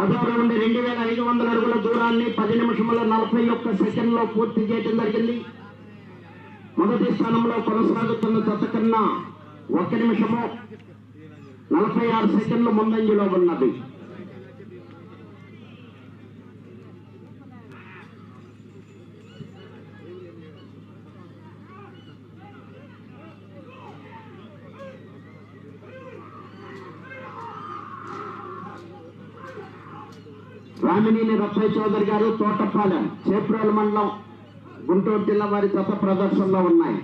అదోర నుండి రెండు వేల ఐదు వందల అడుగుల దూరాన్ని పది నిమిషముల నలభై ఒక్క సెకండ్లో పూర్తి చేయడం జరిగింది. మొదటి స్థానంలో కొనసాగుతున్న జత కన్నా ఒక నిమిషము నలభై ఆరు సెకండ్లు ముందంజలో ఉన్నది. కామినేని రప్పయ్య చౌదరి గారు తోటపాలెం చేప్రోలు మండలం గుంటూరు జిల్లా వారి జత ప్రదర్శనలో ఉన్నాయి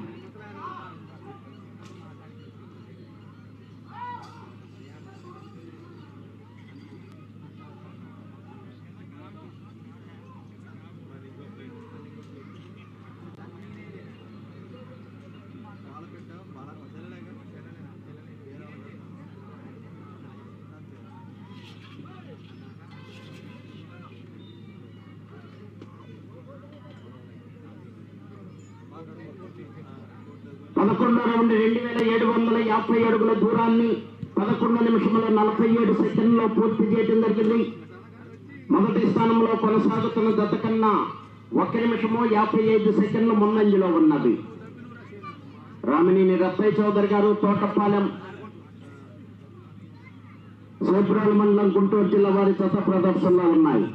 పదకొండో రౌండ్ రెండు వేల ఏడు వందల యాభై ప్రయాణాన్ని పదకొండు నిమిషముల నలభై ఏడు సెకండ్లో పూర్తి చేయడం జరిగింది. మొదటి స్థానంలో కొనసాగుతున్న గత కన్నా ఒక నిమిషము యాభై ఐదు సెకండ్లు ముందంజలో ఉన్నది. రామినేని రత్తయ్య చౌదరి గారు తోటపాలెం సైబ్రాల మండలం గుంటూరు జిల్లా వారి జత ప్రదర్శనలో ఉన్నాయి.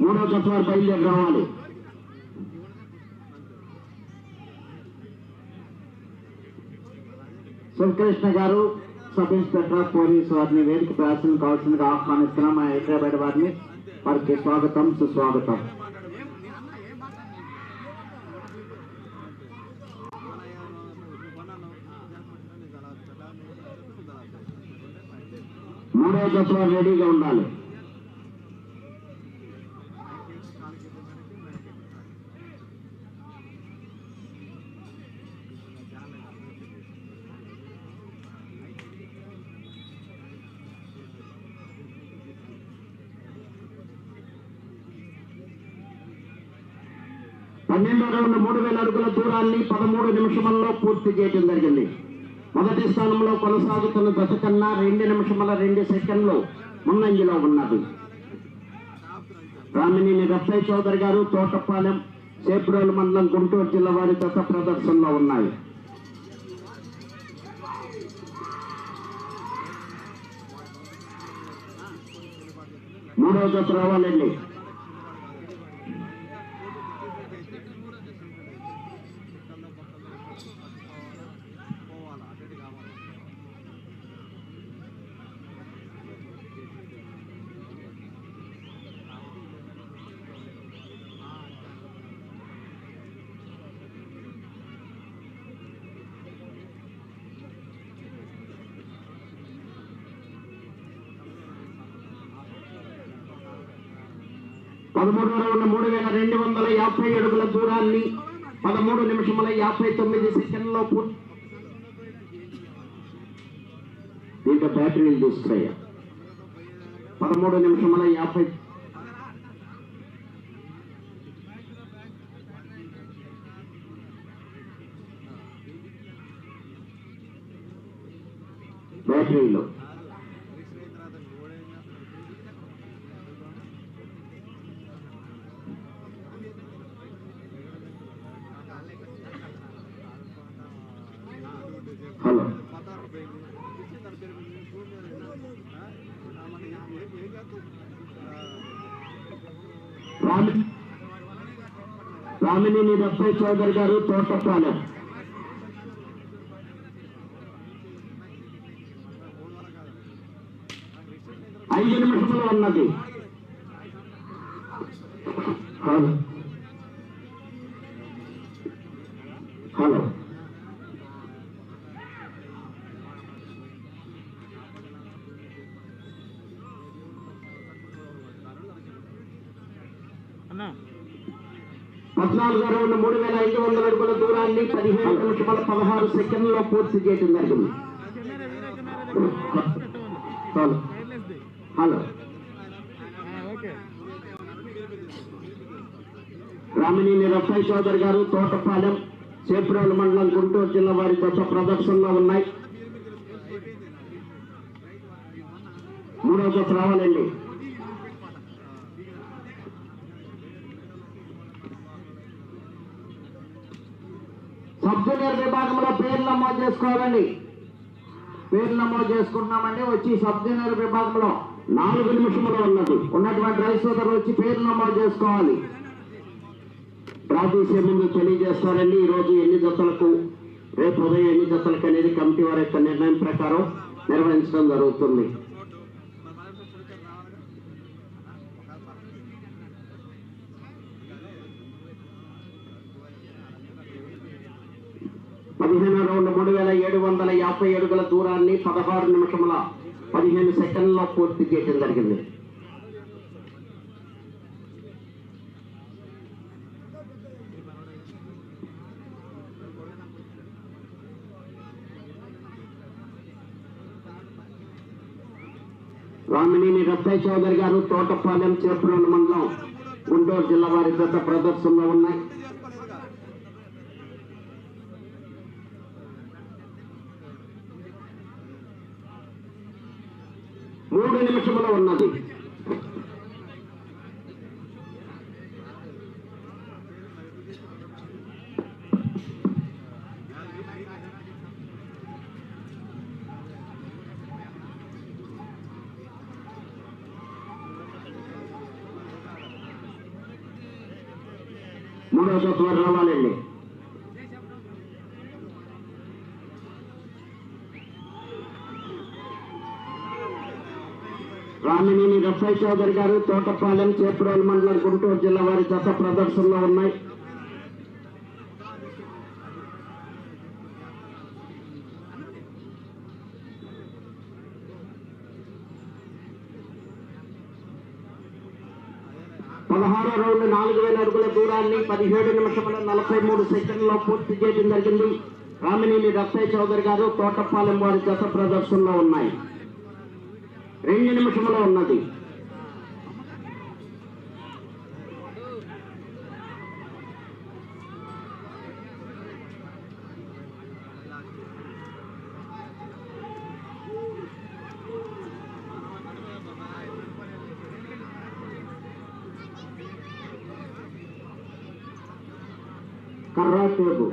మూడో గత వారు బయలుదేరి రావాలి. శివకృష్ణ గారు సబ్ ఇన్స్పెక్టర్ పోలీసు వారిని వేదిక ప్రాసన కావాల్సిందిగా ఆహ్వానిస్తున్నాం. మా హైదరాబాద్ వారిని వారికి స్వాగతం సుస్వాగతం. మూడో దశలో రెడీగా ఉండాలి. పన్నెండో రౌండ్ మూడు వేల అడుగుల దూరాన్ని పదమూడు నిమిషముల్లో పూర్తి చేయడం జరిగింది. మొదటి స్థానంలో కొనసాగుతున్న జత కన్నా రెండు నిమిషముల రెండు సెకండ్లు ముందంజలో ఉన్నది. రామినేని రత్నయ్య చౌదరి గారు తోటపాలెం సేపురోలు మండలం గుంటూరు జిల్లా వారి జత ప్రదర్శనలో ఉన్నాయి. మూడో జత రావాలండి. పదమూడో రౌండ్ మూడు వేల రెండు వందల యాభై అడుగుల దూరాన్ని పదమూడు నిమిషముల యాభై తొమ్మిది సెకండ్లో పూర్తి దీంట్లో బ్యాటరీలు తీసుకురయ్యా పదమూడు నిమిషముల యాభై బ్యాటరీలో రామి రామినేని డెబ్బై చౌదరి గారు తోటపాలెం. ఐదు నిమిషంలో ఉన్నది. పదిహేను నిమిషముల పదహారు సెకండ్లో పూర్తి చేయడం జరిగింది. హలో. రామినేని రఫాయ్ చౌదరి గారు తోటపాలెం చేపురాల మండలం గుంటూరు జిల్లా వారి కొత్త ప్రదర్శనలో ఉన్నాయి. మూడో జత రావాలండి. సబ్ జూనియర్ విభాగంలో పేర్లు నమోదు చేసుకోవాలండి. పేర్లు నమోదు చేసుకుంటున్నామండి. వచ్చి సబ్ జూనియర్ విభాగంలో నాలుగు నిమిషములు ఉన్నది. ఉన్నటువంటి రైస్ సోదరులు వచ్చి పేర్లు నమోదు చేసుకోవాలి. డ్రా తీసే ముందు తెలియజేస్తారండి. ఈరోజు ఎన్ని జతలకు రేపు ఉదయం ఎన్ని జతలకు అనేది కమిటీ వారి యొక్క నిర్ణయం ప్రకారం నిర్వహించడం జరుగుతుంది. పదిహేను రౌండ్ మూడు వేల ఏడు వందల యాభై అడుగుల దూరాన్ని పదహారు నిమిషముల పదిహేను సెకండ్లో పూర్తి చేయడం జరిగింది. రామినేని రత్తయ్య చౌదరి గారు తోటపాలెం చేపరోలు మండలం గుంటూరు జిల్లా వారి గత ప్రదర్శనలో ఉన్నాయి మూడు నిమిషములు ఉన్నది. మూడో తత్వ రావాలండి. రామినేని రఫాయ్ చౌదరి గారు తోటపాలెం చేపురోలు మండలం గుంటూరు జిల్లా వారి జత ప్రదర్శనలో ఉన్నాయి. పదహారో రౌండ్ నాలుగు వేల అడుగుల దూరాన్ని పదిహేడు నిమిషముల నలభై మూడు సెకండ్లో పూర్తి చేయడం జరిగింది. రామినేని రత్తయ్య చౌదరి గారు తోటపాలెం వారి జత ప్రదర్శనలో ఉన్నాయి. రెండు నిమిషములో ఉన్నది కర్రా టేపు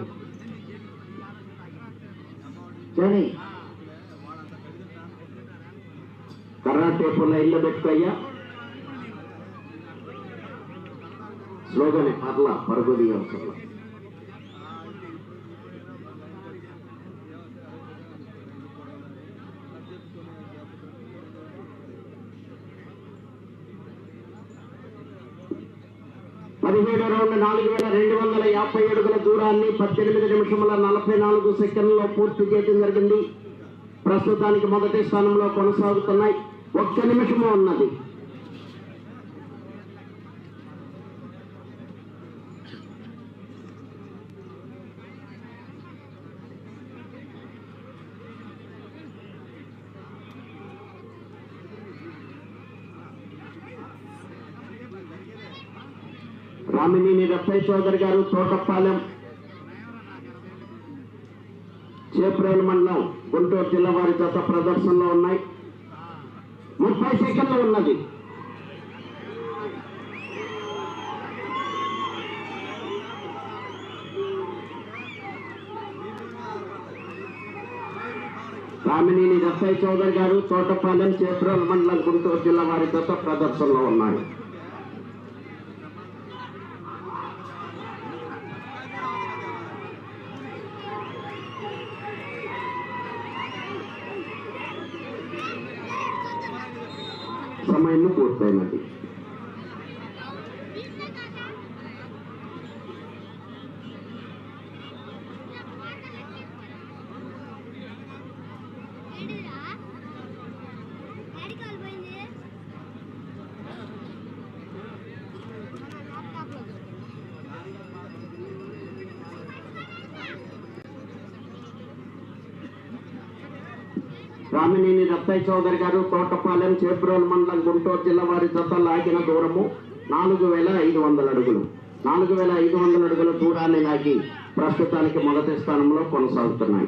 జని కరాటే ఇల్లు పెట్టుకోయ్యా. స్లోగనే పర్ల పరుగుది అవసరం పదిహేడు రౌండ్ నాలుగు వేల రెండు వందల యాభై అడుగుల దూరాన్ని పద్దెనిమిది నిమిషముల నలభై నాలుగు సెకండ్లలో పూర్తి చేయడం జరిగింది. ప్రస్తుతానికి మొదటి స్థానంలో కొనసాగుతున్నాయి. ఒక్క నిమిషము ఉన్నది. రామినేని రత్తయ్య చౌదరి గారు తోటపాలెం చేప్రేల మండలం గుంటూరు జిల్లా వారి జత ప్రదర్శనలో ఉన్నాయి. ముప్పై సెకండ్లు ఉన్నది. రామినేని రత్తయ్య చౌదరి గారు తోటపాలెం చేతురాల మండలం గుంటూరు జిల్లా వారి జత ప్రదర్శనలో 前の交代まで。అత్తయ్య చౌదరి గారు తోటపాలెం చేబ్రోల్ మండలం గుంటూరు జిల్లా వారి జత లాగిన దూరము నాలుగు వేల ఐదు వందల అడుగులు. నాలుగు వేల ఐదు వందల అడుగుల దూరాన్ని లాగి ప్రస్తుతానికి మొదటి స్థానంలో కొనసాగుతున్నాయి.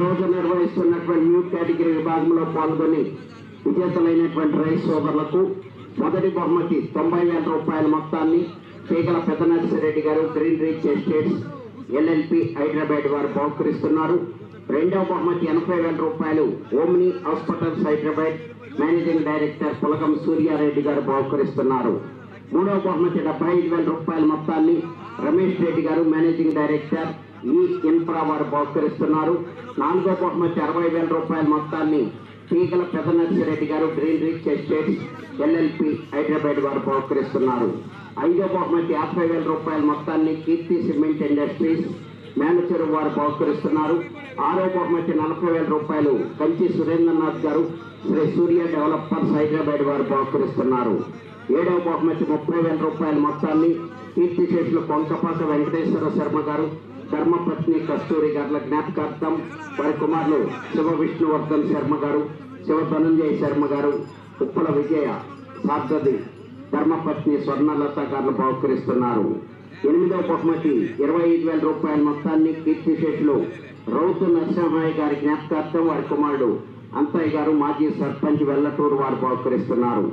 రోజు నిర్వహిస్తున్నటువంటి యూత్ కేటగిరీ విభాగంలో పాల్గొని విజేతలైనటువంటి రైస్ సోదరులకు మొదటి బహుమతి తొంభై వేల రూపాయల మొత్తాన్ని Peekala Pedda Narsireddy garu Green Reach Estates LLP Hyderabad వారు బహుకరిస్తున్నారు. రెండవ బహుమతి ఎనభై వేల రూపాయలు Omni Hospitals Hyderabad managing director Pulakam Suryareddy garu బహుకరిస్తున్నారు. మూడవ బహుమతి డెబ్బై ఐదు వేల రూపాయల మొత్తాన్ని రమేష్ రెడ్డి గారు మేనేజింగ్ డైరెక్టర్ ఈ ఇన్ఫ్రా వారు బహుకరిస్తున్నారు. నాలుగో బహుమతి అరవై వేల రూపాయల మొత్తాన్ని Peegala Pedda Narsireddy garu Green Reach Estates LLP Hyderabad వారు బహుకరిస్తున్నారు. ఐదో బహుమతి యాభై వేల రూపాయల మొత్తాన్ని కీర్తి సిమెంట్ ఇండస్ట్రీస్ మేనేజర్ వారు బహుకరిస్తున్నారు. ఆరో బహుమతి నలభై వేల రూపాయలు కంచి సురేంద్రనాథ్ గారు శ్రీ సూర్య డెవలపర్స్ హైదరాబాద్ వారు బహుకరిస్తున్నారు. ఏడవ బహుమతి ముప్పై వేల రూపాయల మొత్తాన్ని కీర్తిశేషులు కొంకపాక వెంకటేశ్వర శర్మ గారు ధర్మపత్ని కస్తూరి గారుల జ్ఞాపకార్థం వారి కుమారులు శివ విష్ణువర్ధన్ శర్మ గారు శివ ధనంజయ శర్మ గారు ఉప్పల విజయ సార్థది ధర్మపత్ని స్వర్ణలత గారులు బహుకరిస్తున్నారు. ఎనిమిదవ బహుమతి ఇరవై ఐదు వేల రూపాయల మొత్తాన్ని కీర్తిశేషులు రౌతు నరసింహయ్య గారి జ్ఞాపకార్థం వారి కుమారుడు అంతయ్య గారు మాజీ సర్పంచ్ వెల్లటూరు వారు బహుకరిస్తున్నారు.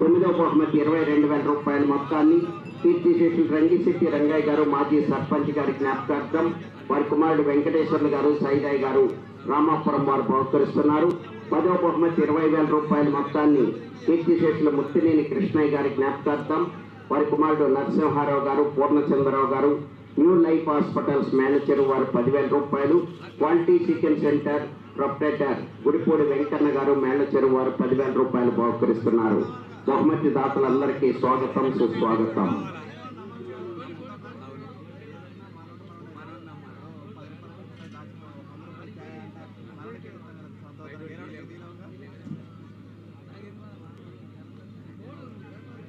తొమ్మిదవ బహుమతి ఇరవై రెండు వేల రూపాయల మొత్తాన్ని కీర్తిశేషులు రంగిశెట్టి రంగయ్య గారు మాజీ సర్పంచ్ గారి జ్ఞాపకార్థం వారి కుమారుడు వెంకటేశ్వర్లు గారు సైదాయ్ గారు రామాపురం వారు బహుకరిస్తున్నారు. పదవ బహుమతి ఇరవై వేల రూపాయల మొత్తాన్ని కీర్తిశేషులు ముత్తినేని కృష్ణయ్య గారి జ్ఞాపకార్థం వారి కుమారుడు నరసింహారావు గారు పూర్ణచంద్రరావు గారు న్యూ లైఫ్ హాస్పిటల్స్ మేనేజర్ వారు పదివేల రూపాయలు quality chicken centre proprietor Gudipudi Venkanna garu manager వారు పదివేల రూపాయలు బహుకరిస్తున్నారు. బహుమతి దాతలందరికీ స్వాగతం సుస్వాగతం.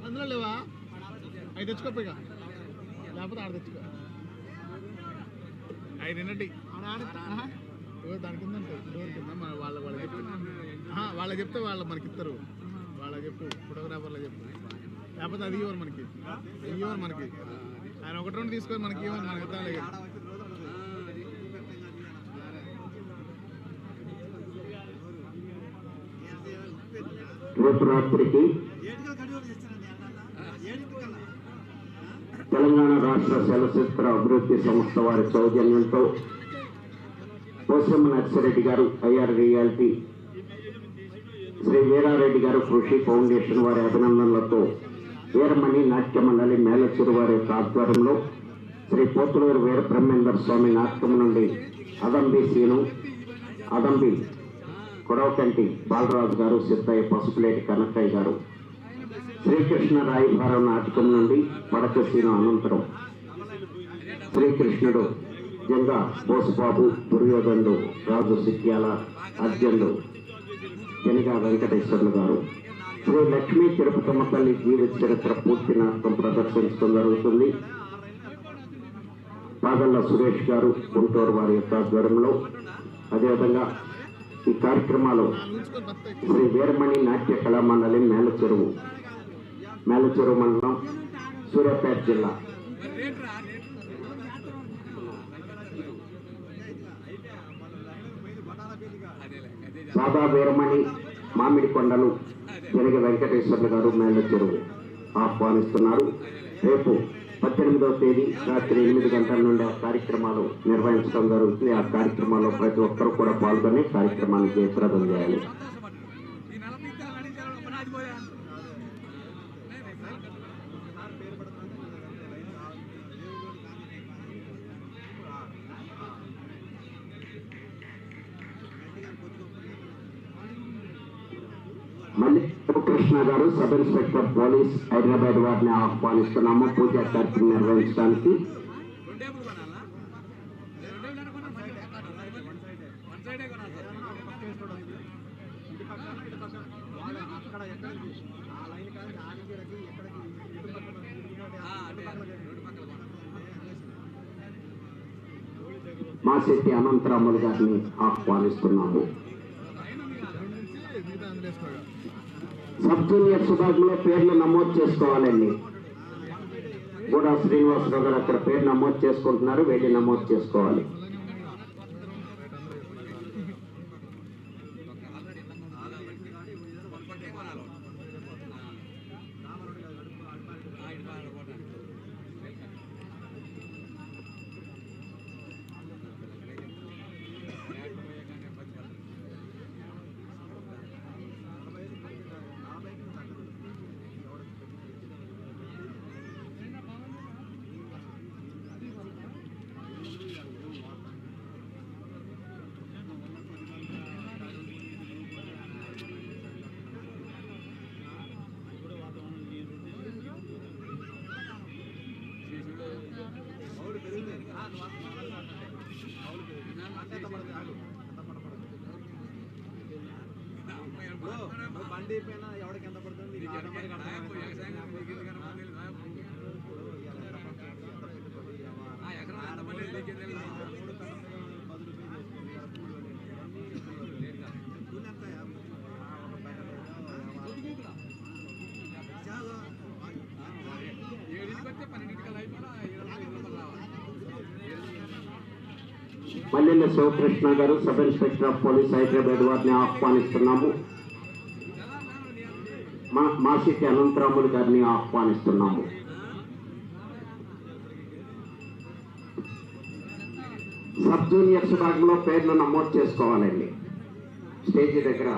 అందులో లేవా? అవి తెచ్చుకోపోయిగా లేకపోతే ఆడ తెచ్చుకో. అవి నిన్నటి దాని కింద వాళ్ళ వాళ్ళ చెప్తే వాళ్ళ చెప్తే వాళ్ళు మనకి ఇస్తారు వాళ్ళ చెప్పు ఫోటోగ్రాఫర్లో చెప్పు. లేకపోతే అది ఇవ్వరు మనకి. ఇవ్వరు మనకి. ఆయన ఒకటి రెండు తీసుకొని మనకి ఇవ్వరు మనకి అలాగే. రేపు రాత్రికి తెలంగాణ రాష్ట్ర చలచిత్ర అభివృద్ధి సంస్థ వారి సౌజన్యంతో పోసమ్మ నర్సిరెడ్డి గారు ఐఆర్ రియాలిటీ శ్రీ వీరారెడ్డి గారు కృషి ఫౌండేషన్ వారి అభినందనలతో వీరమణి నాట్య మండలి మేలచెరు వారి యొక్క ఆధ్వర్యంలో శ్రీ పోతులూరు వీర బ్రహ్మేందర్ స్వామి నాటకం నుండి అదంబి సీను అదంబి కొడవకంటి బాలరాజు గారు సిద్ధయ్య పసుపులేటి కనక్కయ్య గారు శ్రీకృష్ణ రాయభారం నాటకం నుండి పడక సీను అనంతరం శ్రీకృష్ణుడు జంగా బోసుబాబు దుర్యోధనుడు రాజు సిక్యాల అర్జునుడు జనగా వెంకటేశ్వర్లు గారు. శ్రీ లక్ష్మీ తిరుపతమ్మ తల్లి జీవిత చరిత్ర పూర్తి నాటకం ప్రదర్శించడం జరుగుతుంది. పాదల్ల సురేష్ గారు గుంటూరు వారి యొక్క ఆధ్వర్యంలో. అదేవిధంగా ఈ కార్యక్రమాలు శ్రీ వీరమణి నాట్య కళా మండలి మేలచెరువు. మేలచెరువు మండలం సూర్యాపేట జిల్లా. సాదా వీరమణి మామిడి కొండలు తిరిగి వెంకటేశ్వర్లు గారు మేలచెరువు ఆహ్వానిస్తున్నారు. రేపు పద్దెనిమిదవ తేదీ రాత్రి ఎనిమిది గంటల నుండి ఆ కార్యక్రమాలు నిర్వహించడం జరుగుతుంది. ఆ కార్యక్రమాల్లో ప్రతి ఒక్కరూ కూడా పాల్గొని కార్యక్రమాన్ని జయప్రదం చేయాలి మళ్ళీ కృష్ణ గారు సబ్ ఇన్స్పెక్టర్ పోలీస్ హైదరాబాద్ వారిని ఆహ్వానిస్తున్నాము. పూజా కార్యక్రమం నిర్వహించడానికి. మా శెట్టి అనంతరాములు గారిని ఆహ్వానిస్తున్నాము మిగతా అందులో వేసుకోగా సబ్ జూనియర్ విభాగంలో పేర్లు నమోదు చేసుకోవాలండి. గూడా శ్రీనివాసరావు గారు అక్కడ పేరు నమోదు చేసుకుంటున్నారు వెళ్ళి నమోదు చేసుకోవాలి. Mallela Sivakrishna garu sub inspector of police Hyderabad వారిని ఆహ్వానిస్తున్నాము. మా మాసిటి అనంతరాములు గారిని ఆహ్వానిస్తున్నాము. సబ్ జూనియర్స్ భాగంలో పేర్లు నమోదు చేసుకోవాలండి. స్టేజ్ దగ్గర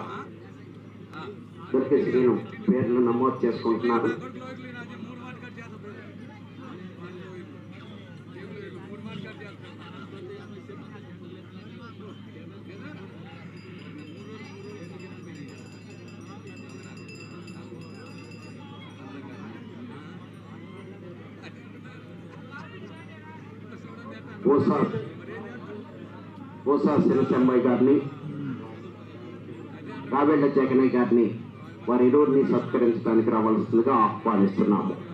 దొరికి శ్రీను పేర్లు నమోదు చేసుకుంటున్నారు ఓసా ఓసా శివశంబయ్య గారిని రావేళ్ళ జగనయ్య గారిని వారి ఇరువురిని సత్కరించడానికి రావాల్సిందిగా ఆహ్వానిస్తున్నాము.